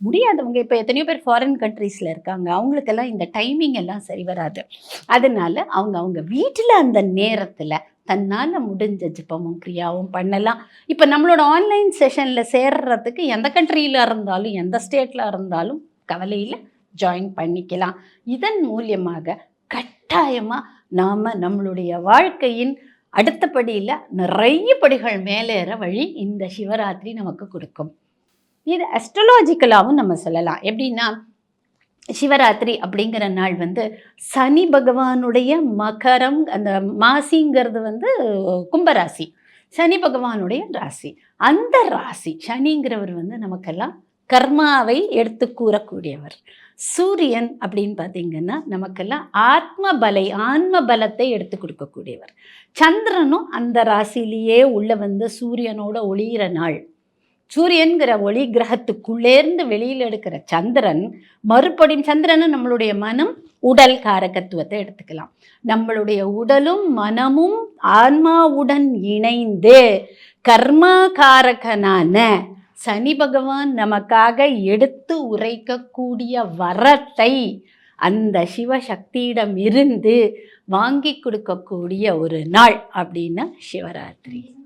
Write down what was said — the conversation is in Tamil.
முடியாதவங்க இப்போ எத்தனையோ பேர் ஃபாரின் கண்ட்ரீஸில் இருக்காங்க. அவங்களுக்கெல்லாம் இந்த டைமிங் எல்லாம் சரி வராது. அதனால அவங்க அவங்க வீட்டில் அந்த நேரத்தில் தன்னால் முடிஞ்ச ஜிப்பமும் கிரியாவும் பண்ணலாம். இப்போ நம்மளோட ஆன்லைன் செஷனில் சேர்றதுக்கு எந்த கண்ட்ரியில் இருந்தாலும் எந்த ஸ்டேட்டில் இருந்தாலும் கவலையில் ஜாயின் பண்ணிக்கலாம். இதன் மூலியமாக கட்டாயமாக நாம் நம்மளுடைய வாழ்க்கையின் அடுத்த படியில் நிறைய படிகள் மேலேற வழி இந்த சிவராத்திரி நமக்கு கொடுக்கும். இது அஸ்ட்ரலாஜிக்கலாகவும் நம்ம சொல்லலாம். எப்படின்னா சிவராத்திரி அப்படிங்கிற நாள் வந்து சனி பகவானுடைய மகரம் அந்த மாசிங்கிறது வந்து கும்பராசி. சனி பகவானுடைய ராசி. அந்த ராசி சனிங்கிறவர் வந்து நமக்கெல்லாம் கர்மாவை எடுத்து கூறக்கூடியவர். சூரியன் அப்படின்னு பார்த்தீங்கன்னா நமக்கெல்லாம் ஆத்ம பலை ஆன்ம பலத்தை எடுத்து கொடுக்கக்கூடியவர். சந்திரனும் அந்த ராசிலேயே உள்ள வந்து சூரியனோட ஒளியிற நாள். சூரியன்கிற ஒளி கிரகத்துக்குள்ளேருந்து வெளியில் எடுக்கிற சந்திரன் மறுபடியும் சந்திரனை நம்மளுடைய மனம் உடல் காரகத்துவத்தை எடுத்துக்கலாம். நம்மளுடைய உடலும் மனமும் ஆன்மாவுடன் இணைந்து கர்மா காரகனான சனி பகவான் நமக்காக எடுத்து உரைக்கக்கூடிய வரத்தை அந்த சிவசக்தியிடம் இருந்து வாங்கி கொடுக்கக்கூடிய ஒரு நாள் அப்படின்னா சிவராத்திரி.